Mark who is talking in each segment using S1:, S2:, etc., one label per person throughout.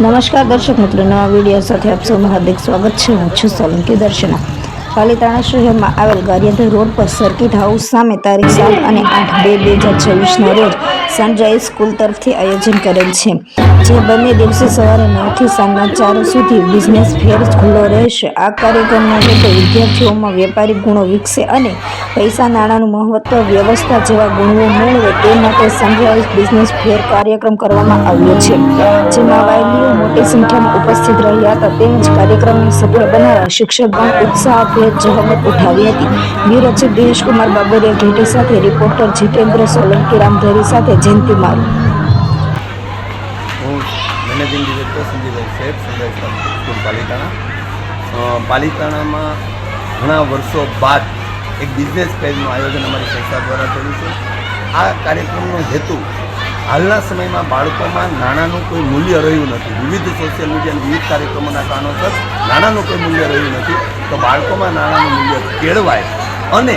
S1: नमस्कार दर्शक मित्रों, नवा वीडियो साथ आप सब हार्दिक स्वागत है। हूँ, छू सोलंकी दर्शना। પાલિતાણા શહેરમાં આવેલ ગારિયાધર રોડ પર સર્કિટ હાઉસ સામે તારીખ સાત અને આઠ બે બે હજાર છવ્વીસના રોજ સનરાઈઝ સ્કૂલ તરફથી આયોજન કરેલ છે, જે બંને દિવસે સવારે નવથી સાંજના ચાર સુધી બિઝનેસ ફેર ખુલ્લો રહેશે. આ કાર્યક્રમના લીધે વિદ્યાર્થીઓમાં વેપારી ગુણો વિકસે અને પૈસા નાણાંનું મહત્વ વ્યવસ્થા જેવા ગુણો મેળવે તે માટે સનરાઈઝ બિઝનેસ ફેર કાર્યક્રમ કરવામાં આવ્યો છે, જેમાં વાલીઓ મોટી સંખ્યામાં ઉપસ્થિત રહ્યા હતા. તેમજ કાર્યક્રમને સફળ બનાવવા શિક્ષકગણ ઉત્સાહભેર જહેમત ઉઠાવી હતી. બ્યુરો ચીફ દિનેશકુમાર બાબરિયા ઘેટી સાથે રિપોર્ટર જીતેન્દ્ર સોલંકી, રામધરી સાથે જયંતિ મારું.
S2: હું મેનેજિંગ ડિરેક્ટર સંજયભાઈ શેઠ સનરાઈઝ સ્કૂલ પાલિતાણા. પાલિતાણામાં ઘણા વર્ષો બાદ એક બિઝનેસ પેજનું આયોજન અમારી સંસ્થા દ્વારા થયું છે. આ કાર્યક્રમનો હેતુ હાલના સમયમાં બાળકોમાં નાણાંનું કોઈ મૂલ્ય રહ્યું નથી. વિવિધ સોશિયલ મીડિયા વિવિધ કાર્યક્રમોના કારણોસર નાણાંનું કોઈ મૂલ્ય રહ્યું નથી. તો બાળકોમાં નાણાંનું મૂલ્ય કેળવાય અને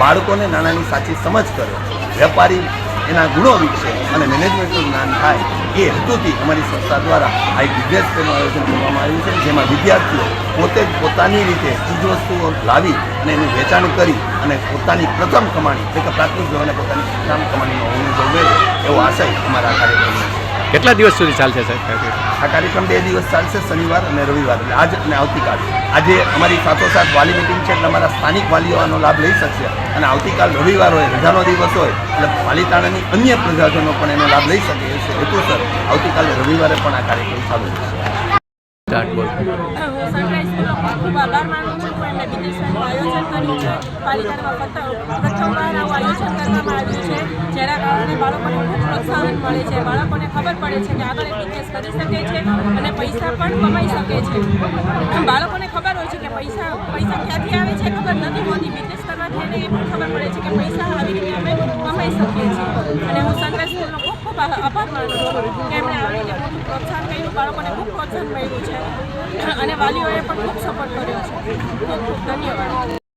S2: બાળકોને નાણાંની સાચી સમજ કરે. વેપારી એના ગુણો વિકસે અને મેનેજમેન્ટનું જ્ઞાન થાય એ હેતુથી અમારી સંસ્થા દ્વારા આ એક બિઝનેસ આયોજન કરવામાં આવ્યું છે, જેમાં વિદ્યાર્થીઓ પોતે જ પોતાની રીતે ચીજવસ્તુઓ લાવી અને એનું વેચાણ કરી અને પોતાની પ્રથમ કમાણી એટલે કે પ્રાથમિક ધોરણે પોતાની પ્રથમ કમાણીનો અનુભવ મેળવે એવો આશય અમારા કાર્યક્રમનો છે.
S3: કેટલા દિવસ સુધી ચાલશે સાહેબ?
S2: આ કાર્યક્રમ બે દિવસ ચાલશે શનિવાર અને રવિવાર. એટલે આજ અને આવતીકાલ. આજે અમારી સાથોસાથ વાલી મિટિંગ છે એટલે અમારા સ્થાનિક વાલીઓ આનો લાભ લઈ શકશે. અને આવતીકાલ રવિવાર હોય રજાનો દિવસ હોય એટલે પાલિતાણાની અન્ય પ્રજાજનો પણ એનો લાભ લઈ શકે એ છે હેતુસર આવતીકાલે રવિવારે પણ આ કાર્યક્રમ ચાલુ રહેશે.
S4: આયોજન કર્યું છે. પ્રથમ પ્રથમવાર આવું આયોજન કરવામાં આવ્યું છે, જેના કારણે બાળકોને ખૂબ પ્રોત્સાહન મળે છે. બાળકોને ખબર પડે છે કે આગળ બિઝનેસ કરી શકે છે અને પૈસા પણ કમાઈ શકે છે. બાળકોને ખબર હોય છે કે પૈસા પૈસા ક્યાંથી આવે છે ખબર નથી હોતી. બિઝનેસ કરવાથી એને એ પણ ખબર પડે છે કે પૈસા આવી રીતે અમે કમાઈ શકીએ છીએ અને હું સનરાઈઝ સ્કૂલનો ખૂબ ખૂબ આભાર એમણે આવી રીતે પ્રોત્સાહન કર્યું, બાળકોને ખૂબ પ્રોત્સાહન મળ્યું છે. અને વાલીઓએ પણ ખૂબ સપોર્ટ કર્યો છે. ખૂબ ખૂબ ધન્યવાદ.